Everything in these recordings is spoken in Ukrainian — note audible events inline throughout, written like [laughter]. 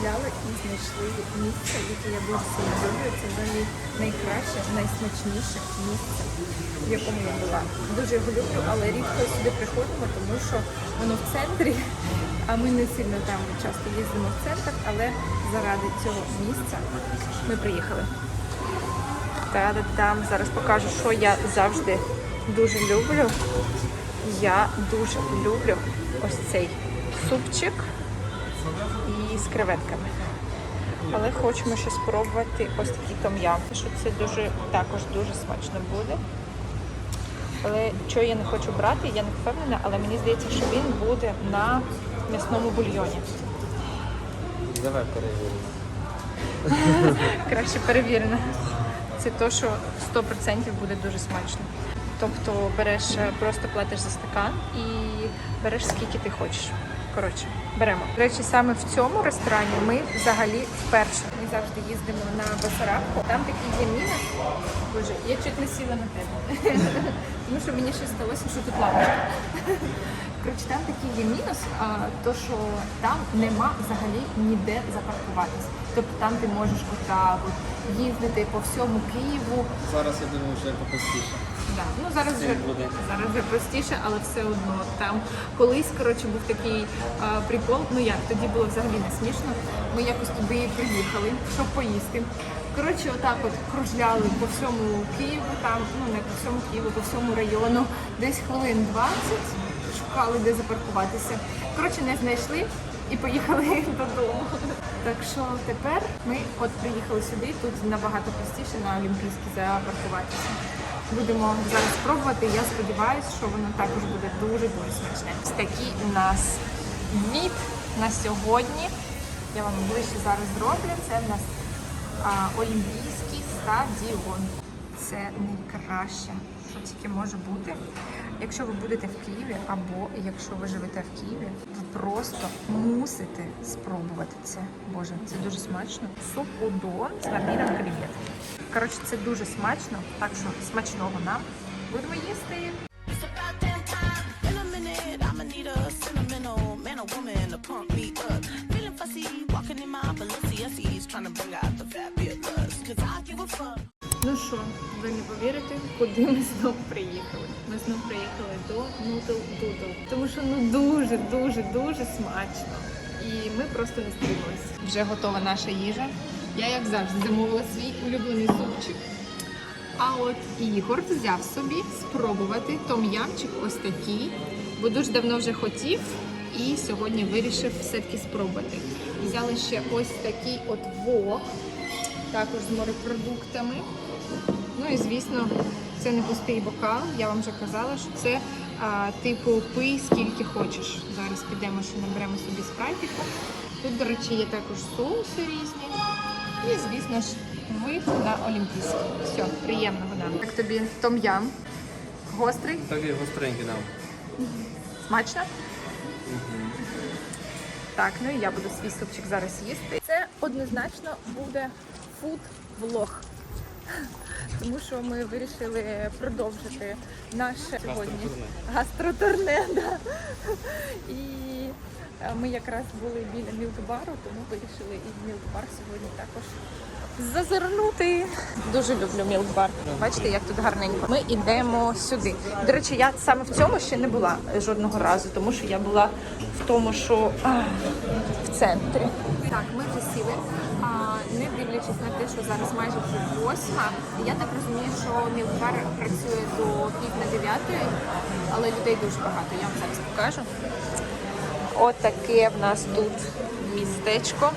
гуляли і знайшли місце, яке я дуже сильно люблю. Це взагалі найкраще, найсмачніше місце, в якому я була. Дуже його люблю, але рідко сюди приходимо, тому що воно в центрі. А ми не сильно там часто їздимо в центр, але заради цього місця ми приїхали. Та-да-дам. Зараз покажу, що я завжди дуже люблю. Я дуже люблю ось цей супчик і з креветками. Але хочемо ще спробувати ось такий том'ям, що це дуже також дуже смачно буде. Але що я не хочу брати, я не впевнена, але мені здається, що він буде на м'ясному бульйоні. Давай перевіримо. [laughs] Краще перевірено. Це то, що 100% буде дуже смачно. Тобто береш, просто платиш за стакан і береш скільки ти хочеш. Коротше, беремо. До речі, саме в цьому ресторані ми взагалі вперше. Ми завжди їздимо на Басарабку. Там такий є мінус. Боже, я чуть не сіла на тебе. [laughs] Тому що мені щось сталося, що тут лавочка. [laughs] Коротше, там такий є мінус, а, то що там нема взагалі ніде запаркуватись. Тобто там ти можеш отак от їздити по всьому Києву. Зараз я думаю, що попустіше. Ну зараз вже зараз вже простіше, але все одно там колись коротше був такий а, прикол. Ну як тоді було взагалі не смішно. Ми якось туди приїхали, щоб поїсти. Коротше, отак от кружляли по всьому Києву, там ну не по всьому Києву, по всьому району, десь хвилин 20 шукали, де запаркуватися. Коротше, не знайшли і поїхали [laughs] додому. Так що тепер ми от приїхали сюди, тут набагато простіше на Олімпійській запаркуватися. Будемо зараз пробувати. Я сподіваюся, що воно також буде дуже-дуже смачне. Ось такий у нас від на сьогодні. Я вам ближче зараз зроблю. Це в нас а, Олімпійський стадіон. Це найкраще, що тільки може бути. Якщо ви будете в Києві, або якщо ви живете в Києві, просто мусите спробувати це. Боже, це дуже смачно. Суп удон з гарніром креветок. Коротше, це дуже смачно, так що смачного нам. Будемо їсти. Ну що, ви не повірите, куди ми знов Noodle Тому що ну дуже, дуже, дуже смачно. І ми просто не стрималися. Вже готова наша їжа. Я, як завжди, замовила свій улюблений супчик. А от Ігор взяв собі спробувати том'ямчик ось такий, бо дуже давно вже хотів і сьогодні вирішив все-таки спробувати. Взяли ще ось такий от вок, також з морепродуктами. Ну і звісно, це не пустий бокал. Я вам вже казала, що це а, типу пий скільки хочеш. Зараз підемо, що наберемо собі спрайтику. Тут, до речі, є також соуси різні. І, звісно ж, вид на Олімпійський. Все, приємного нам. Як тобі том-ям? Гострий? Так гостренький нам. Смачно? Так, ну і я буду свій супчик зараз їсти. Це однозначно буде фуд-влог. Тому що ми вирішили продовжити наше сьогодні гастротурне. Да. І е, ми якраз були біля мілкбару, тому вирішили і в мілкбар сьогодні також зазирнути. Дуже люблю мілкбар. Бачите, як тут гарненько. Ми йдемо сюди. До речі, я саме в цьому ще не була жодного разу, тому що я була в тому, що а, в центрі. Так, ми вже сіли. А, не дивлячись на те, що зараз майже восьма. Я так розумію, що мілкбар працює до пів на дев'ятої, але людей дуже багато. Я вам зараз покажу. Отаке в нас тут містечко.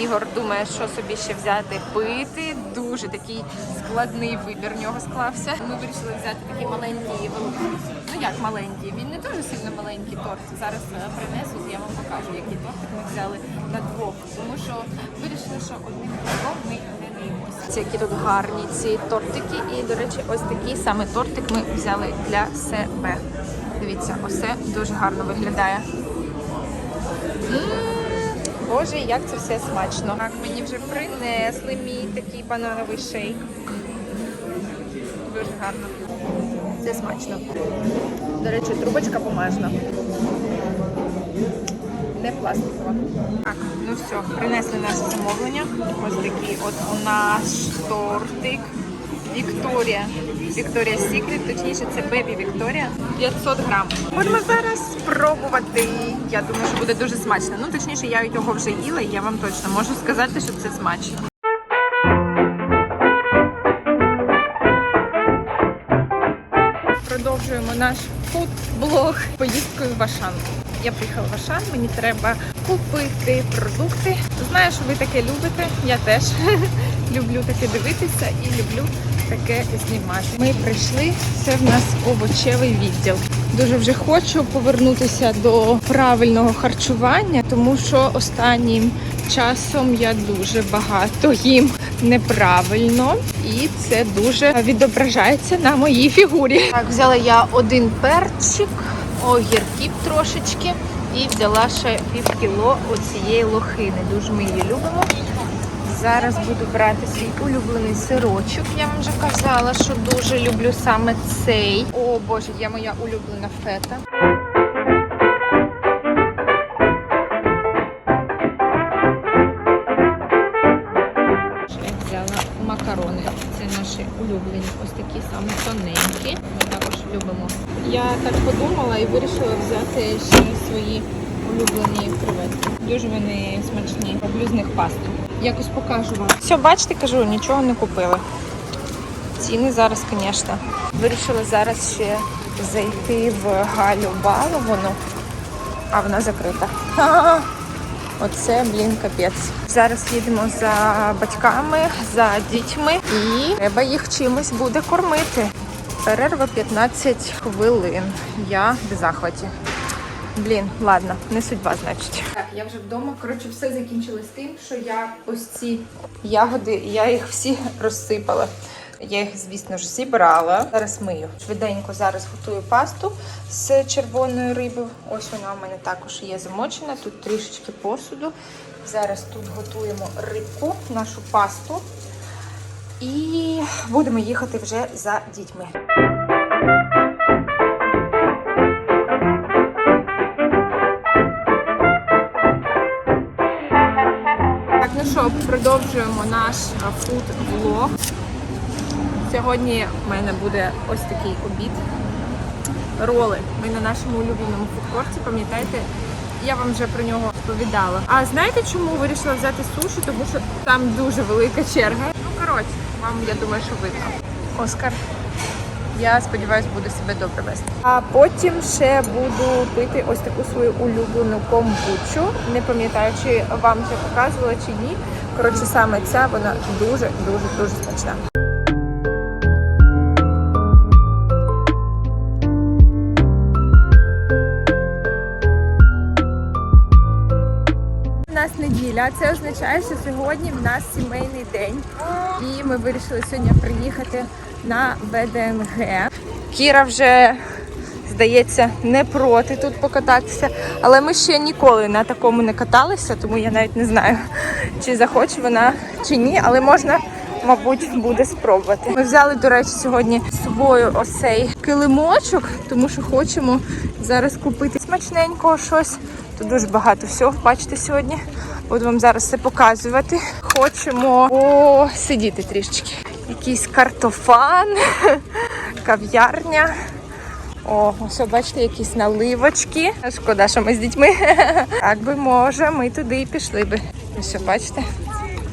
Ігор думає, що собі ще взяти пити. Дуже такий складний вибір в нього склався. Ми вирішили взяти такий маленький, ну як маленький, він не дуже сильно маленький торт. Зараз е, принесуть, я вам покажу, який тортик ми взяли на двох. Тому що вирішили, що одним двох ми не наїмося. Які тут гарні ці тортики. І, до речі, ось такий саме тортик ми взяли для себе. Дивіться, оце дуже гарно виглядає. Боже, як це все смачно. Так, мені вже принесли мій такий банановий шейк. Дуже гарно. Це смачно. До речі, трубочка помажна. Не пластикова. Так, ну все, принесли наше замовлення. Ось такий от у нас тортик. Вікторія. Вікторія Сікрет, точніше це Бебі Вікторія. 500 грам. Будемо зараз спробувати. Я думаю, що буде дуже смачно. Ну, точніше, я його вже їла, і я вам точно можу сказати, що це смачно. Продовжуємо наш фуд-блог поїздкою в Ашан. Я приїхала в Ашан, мені треба купити продукти. Знаю, що ви таке любите. Я теж [laughs] люблю таке дивитися і люблю таке знімати. Ми прийшли, це в нас овочевий відділ. Дуже вже хочу повернутися до правильного харчування, тому що останнім часом я дуже багато їм неправильно, і це дуже відображається на моїй фігурі. Так, взяла я один перчик, огірків трошечки, і взяла ще пів кіло оцієї лохини. Дуже ми її любимо. Зараз буду брати свій улюблений сирочок. Я вам вже казала, що дуже люблю саме цей. О боже, є моя улюблена фета. Я взяла макарони. Це наші улюблені, ось такі саме тоненькі. Ми також любимо. Я так подумала і вирішила взяти ще свої улюблені креветки. Дуже вони смачні. Роблю з них пасту. Якось покажу вам. Все, бачите, кажу, нічого не купила. Ціни зараз, звісно. Вирішила зараз ще зайти в Галю Баловану, а вона закрита. [laughs] Оце, блін, капець. Зараз їдемо за батьками, за дітьми і треба їх чимось буде кормити. Перерва 15 хвилин. Я в захваті. Блін, ладно, не судьба, значить. Так, я вже вдома. Коротше, все закінчилось тим, що я ось ці ягоди, я їх всі розсипала. Я їх, звісно ж, зібрала. Зараз мию. Швиденько зараз готую пасту з червоної риби. Ось вона у мене також є замочена. Тут трішечки посуду. Зараз тут готуємо рибку, нашу пасту. І будемо їхати вже за дітьми. Що, продовжуємо наш фуд-влог. Сьогодні в мене буде ось такий обід. Роли. Ми на нашому улюбленому фудкорті, пам'ятаєте, я вам вже про нього розповідала. А знаєте, чому вирішила взяти суші? Тому що там дуже велика черга. Ну, коротше, вам я думаю, що видно. Оскар. Я сподіваюся, буде себе добре вести. А потім ще буду пити ось таку свою улюблену комбучу. Не пам'ятаю, чи вам вже показувала чи ні. Коротше, саме ця вона дуже дуже дуже смачна. Неділя, це означає, що сьогодні в нас сімейний день. І ми вирішили сьогодні приїхати на ВДНГ. Кіра вже, здається, не проти тут покататися, але ми ще ніколи на такому не каталися, тому я навіть не знаю, чи захоче вона чи ні, але можна. Мабуть, буде спробувати. Ми взяли, до речі, сьогодні з собою ось килимочок, тому що хочемо зараз купити смачненького щось. Тут дуже багато всього, бачите, сьогодні. Буду вам зараз все показувати. Хочемо посидіти трішечки. Якийсь картофан, [laughs] кав'ярня. О, ось бачите, якісь наливочки. Шкода, що ми з дітьми. [laughs] Так би може, ми туди і пішли би. Ось бачите.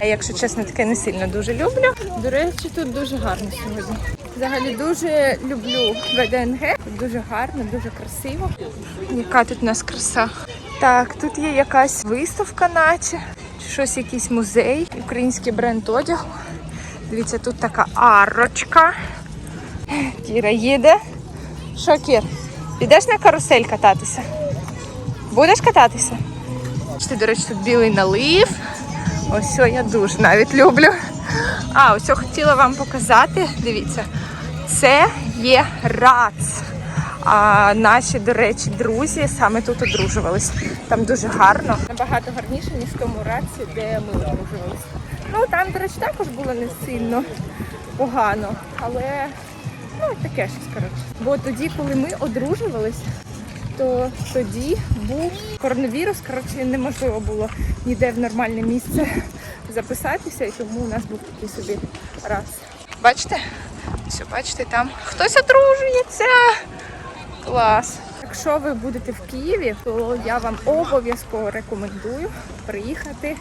Я, якщо чесно, таке не сильно дуже люблю. До речі, тут дуже гарно сьогодні. Взагалі дуже люблю ВДНГ. Тут дуже гарно, дуже красиво. Яка тут у нас краса. Так, тут є якась виставка, наче, щось, якийсь музей, український бренд одягу. Дивіться, тут така арочка. Кіра їде. Що, Кір? Підеш на карусель кататися? Будеш кататися? Бачите, до речі, тут білий налив. Ось я дуже навіть люблю. А, ось хотіла вам показати. Дивіться, це є рац. А наші, до речі, друзі саме тут одружувались. Там дуже гарно. Набагато гарніше, ніж в тому раці, де ми одружувалися. Ну там, до речі, також було не сильно погано, але ну таке щось коротше. Бо тоді, коли ми одружувались, то тоді був коронавірус. Коротше, неможливо було ніде в нормальне місце записатися, і тому у нас був такий собі раз. Бачите? Все, бачите, там хтось одружується. Клас. Якщо ви будете в Києві, то я вам обов'язково рекомендую приїхати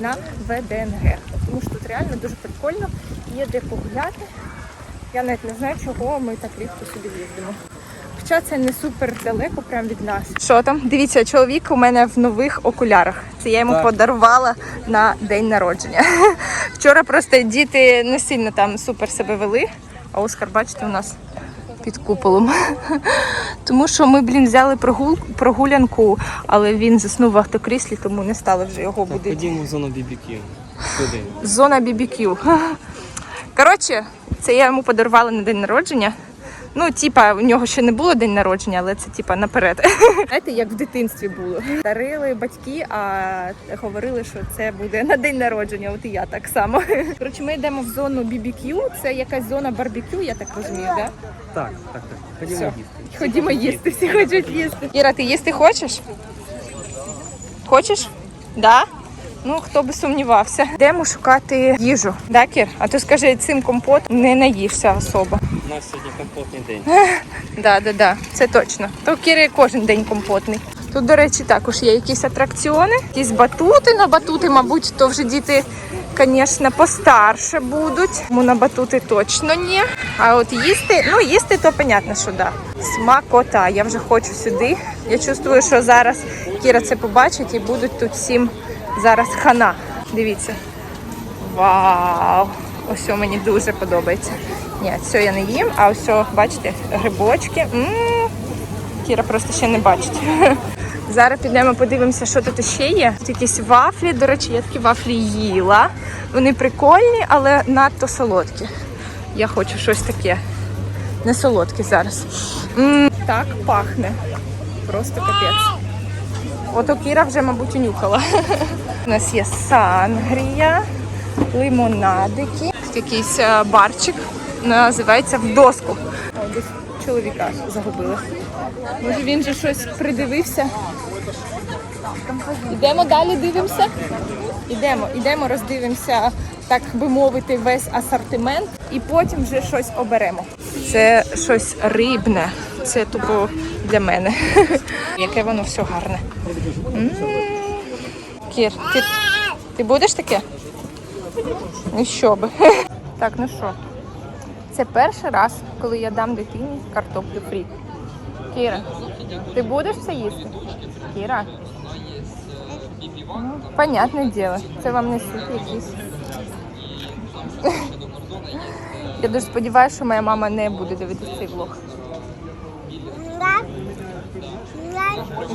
на ВДНГ. Тому що тут реально дуже прикольно, є де погуляти. Я навіть не знаю, чого ми так рідко сюди їздимо. Хоча це не супер далеко, прям від нас. Що там? Дивіться, чоловік у мене в нових окулярах. Це я йому Так. подарувала на день народження. [laughs] Вчора просто діти не сильно там супер себе вели, а Оскар, бачите, у нас під куполом. [laughs] Тому що ми, блін, взяли прогул... прогулянку, але він заснув в автокріслі, тому не стали вже його будити. ходімо в зону бібіків. Зона BBQ. [laughs] Коротше, це я йому подарувала на день народження. Ну, типа, у нього ще не було день народження, але це типа наперед. [laughs] Знаєте, як в дитинстві було. Дарили батьки, а говорили, що це буде на день народження. От і я так само. Коротше, ми йдемо в зону BBQ. Це якась зона барбекю, я так розумію, да? Так, так, так. Ходімо Все. їсти. Ходімо їсти, всі хочуть їсти. Іра, ти їсти хочеш? Хочеш? Да? Ну, хто би сумнівався. Йдемо шукати їжу. Да, Кір? А то скажи, цим компотом не наївся особо. У нас сьогодні компотний день. [laughs] Да, да, да, це точно. То в Кірі кожен день компотний. Тут, до речі, також є якісь атракціони, якісь батути. На батути, мабуть, то вже діти, звісно, постарше будуть. Тому на батути точно ні. А от їсти, ну їсти, то понятно, що да. Смакота. Я вже хочу сюди. Я чувствую, що зараз Кіра це побачить і будуть тут всім зараз хана. Дивіться. Вау! Ось мені дуже подобається. Ні, це я не їм, а ось, бачите, грибочки. м Кіра просто ще не бачить. [laughs] Зараз підемо подивимося, що тут ще є. Тут якісь вафлі. До речі, я такі вафлі їла. Вони прикольні, але надто солодкі. Я хочу щось таке. Не солодке зараз. м так пахне. Просто капець. Ото Кіра вже, мабуть, унюхала. [laughs] У нас є сангрія, лимонадики. Якийсь е, барчик, називається в доску. Десь чоловіка загубили. Може він же щось придивився. Ідемо далі, дивимося. Ідемо, ідемо, роздивимося, так би мовити, весь асортимент і потім вже щось оберемо. Це щось рибне. Це тупо для мене. [laughs] Яке воно все гарне. Кір, ти, ти будеш таке? Ну що би. [laughs] Так, ну що? Це перший раз, коли я дам дитині картоплю фрі. Кіра, ти будеш це їсти? Кіра? Ну, понятне діло. Це вам не суп якийсь. [laughs] Я дуже сподіваюся, що моя мама не буде дивитися цей влог.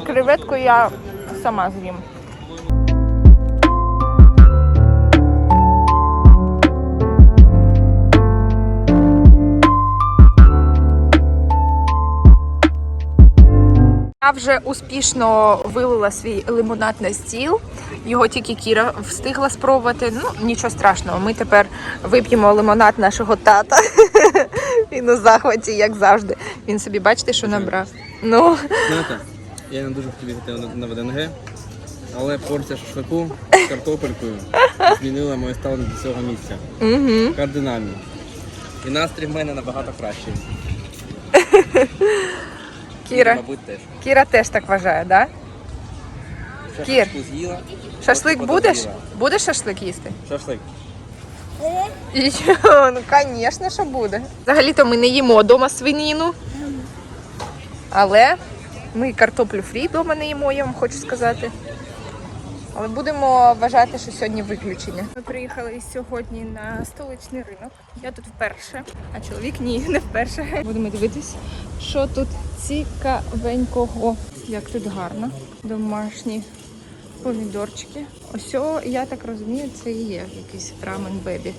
Креветку я сама з'їм. Я вже успішно вилила свій лимонад на стіл. Його тільки Кіра встигла спробувати. Ну нічого страшного. Ми тепер вип'ємо лимонад нашого тата. [laughs] Він у захваті, як завжди. Він собі бачите, що набрав. Ну я не дуже хотів їхати на- ВДНГ, але порція шашлику з картопелькою змінила моє ставлення до цього місця. угу. Кардинально. І настрій в мене набагато кращий. [laughs] Кіра. Мабуть, теж. Кіра теж так вважає, да? Кір. З'їла. Шашлик будеш? Будеш шашлик їсти? Шашлик. І що? Ну, звісно, що буде. Взагалі-то ми не їмо вдома свинину. Але ми картоплю фрі вдома не їмо, я вам хочу сказати. Але будемо вважати, що сьогодні виключення. Ми приїхали сьогодні на столичний ринок. Я тут вперше, а чоловік ні, не вперше. Будемо дивитись, що тут цікавенького. Як тут гарно. Домашні помідорчики. Ось, я так розумію, це і є якийсь рамен бебі.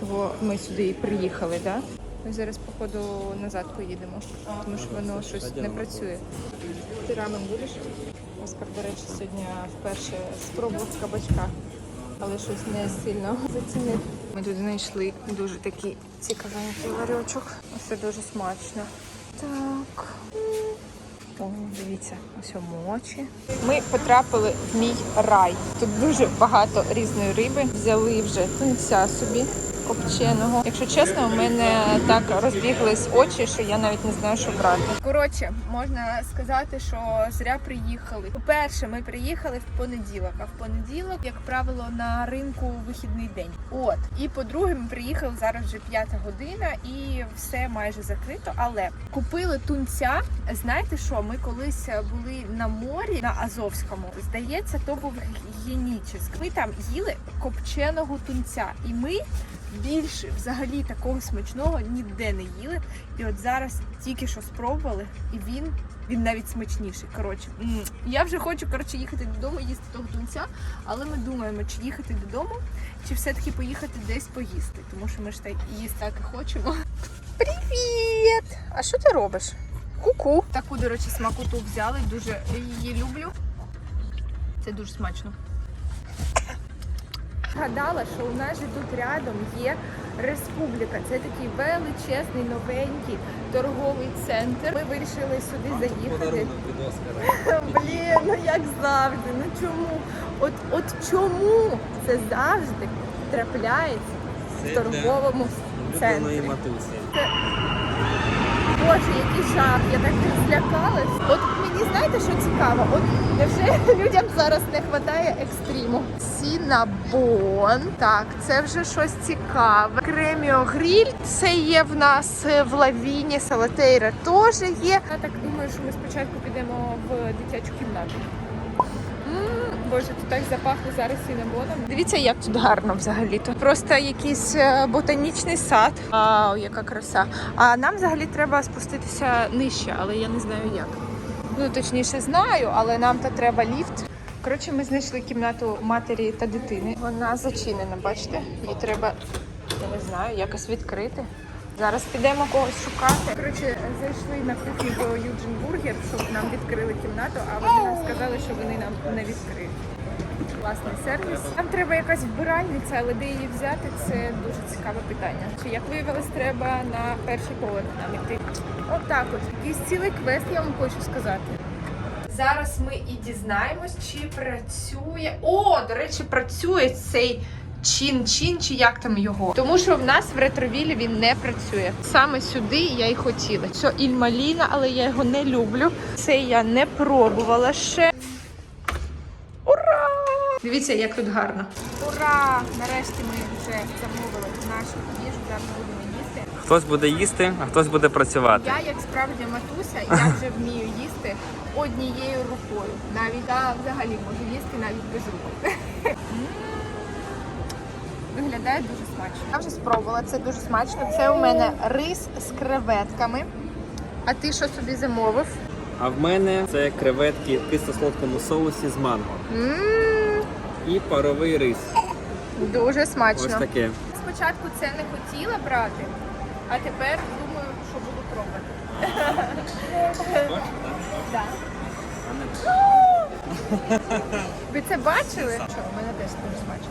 Чого ми сюди і приїхали? Да? Ми зараз, походу, назад поїдемо, тому що воно щось не працює. Ти рамен будеш? Оскар, до речі, сьогодні вперше спробував кабачка, але щось не сильно зацінив. Ми тут знайшли дуже такий цікавенький ларьочок. Все дуже смачно. Так. О, дивіться, ось мочі. Ми потрапили в мій рай. Тут дуже багато різної риби. Взяли вже тунця собі копченого. Якщо чесно, у мене так розбіглись очі, що я навіть не знаю, що брати. Коротше, можна сказати, що зря приїхали. По-перше, ми приїхали в понеділок, а в понеділок, як правило, на ринку вихідний день. От і по-друге, ми приїхали зараз вже п'ята година і все майже закрито. Але купили тунця. Знаєте що? Ми колись були на морі на Азовському. Здається, то був гігієнічний. Ми там їли копченого тунця, і ми більше взагалі такого смачного ніде не їли. І от зараз тільки що спробували, і він. Він навіть смачніший. Коротше, я вже хочу коротше їхати додому, їсти того тунця, але ми думаємо, чи їхати додому, чи все-таки поїхати десь поїсти, тому що ми ж так їсти так і хочемо. Привіт! А що ти робиш? Ку-ку. Таку, до речі, смакоту взяли, дуже її люблю. Це дуже смачно. Згадала, що у нас же тут рядом є республіка. Це такий величезний, новенький торговий центр. Ми вирішили сюди заїхати. [laughs] Блін, ну як завжди. Ну чому? От, от чому це завжди трапляється в торговому центрі? матусі. Боже, який жах, я так злякалась. От мені знаєте, що цікаво? От вже [laughs] людям зараз не вистачає екстриму. Сінабон. Так, це вже щось цікаве. Креміо гріль. Це є в нас в лавіні, салатейра теж є. Я так думаю, що ми спочатку підемо в дитячу кімнату. Боже, тут так запахло зараз сінабоном. Дивіться, як тут гарно взагалі-то. Просто якийсь е, ботанічний сад. Вау, яка краса. А нам взагалі треба спуститися нижче, але я не знаю як. Ну, точніше, знаю, але нам то треба ліфт. Коротше, ми знайшли кімнату матері та дитини. Вона зачинена, бачите? Її треба, я не знаю, якось відкрити. Зараз підемо когось шукати. Коротше, зайшли на кухню до Юджин Бургер, щоб нам відкрили кімнату, а вони нам сказали, що вони нам не відкриють. Класний сервіс. Нам треба якась вбиральниця, але де її взяти, це дуже цікаве питання. Чи як виявилось, треба на перший поверх нам іти. Отак от. Якийсь цілий квест, я вам хочу сказати. Зараз ми і дізнаємось, чи працює. О, до речі, працює цей чин-чин, чи як там його. Тому що в нас в ретровілі він не працює. Саме сюди я й хотіла. Це ільмаліна, але я його не люблю. Це я не пробувала ще. Дивіться, як тут гарно. Ура! Нарешті ми вже замовили нашу їжу. Зараз будемо їсти. Хтось буде їсти, а хтось буде працювати. Я, як справжня матуся, я [laughs] вже вмію їсти однією рукою. Навіть я взагалі можу їсти навіть без рук. Виглядає дуже смачно. Я вже спробувала, це дуже смачно. Це у мене рис з креветками. А ти що собі замовив? А в мене це креветки в кисло-солодкому соусі з манго. М, І паровий рис. Дуже Ось смачно. таке. Спочатку це не хотіла брати, а тепер думаю, що буду пробувати. Да. Ви це бачили? Що, у мене теж дуже смачно.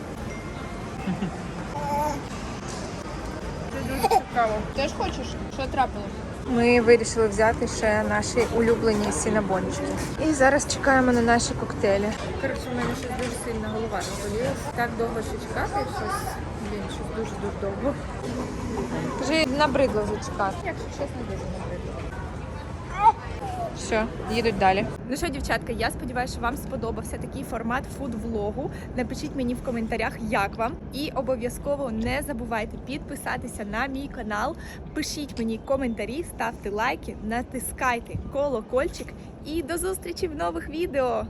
[laughs] Цікаво. Теж хочеш? Що трапилось? Ми вирішили взяти ще наші улюблені сінабончики. І зараз чекаємо на наші коктейлі. Коротше, в мене щось дуже сильно голова розболілась. Так довго ще чекати, щось, блін, щось дуже-дуже довго. Вже набридло вже чекати. Якщо чесно, дуже набридло. Все, їдуть далі. Ну що, дівчатка, я сподіваюся, що вам сподобався такий формат фуд-влогу. Напишіть мені в коментарях, як вам. І обов'язково не забувайте підписатися на мій канал. Пишіть мені коментарі, ставте лайки, натискайте колокольчик і до зустрічі в нових відео.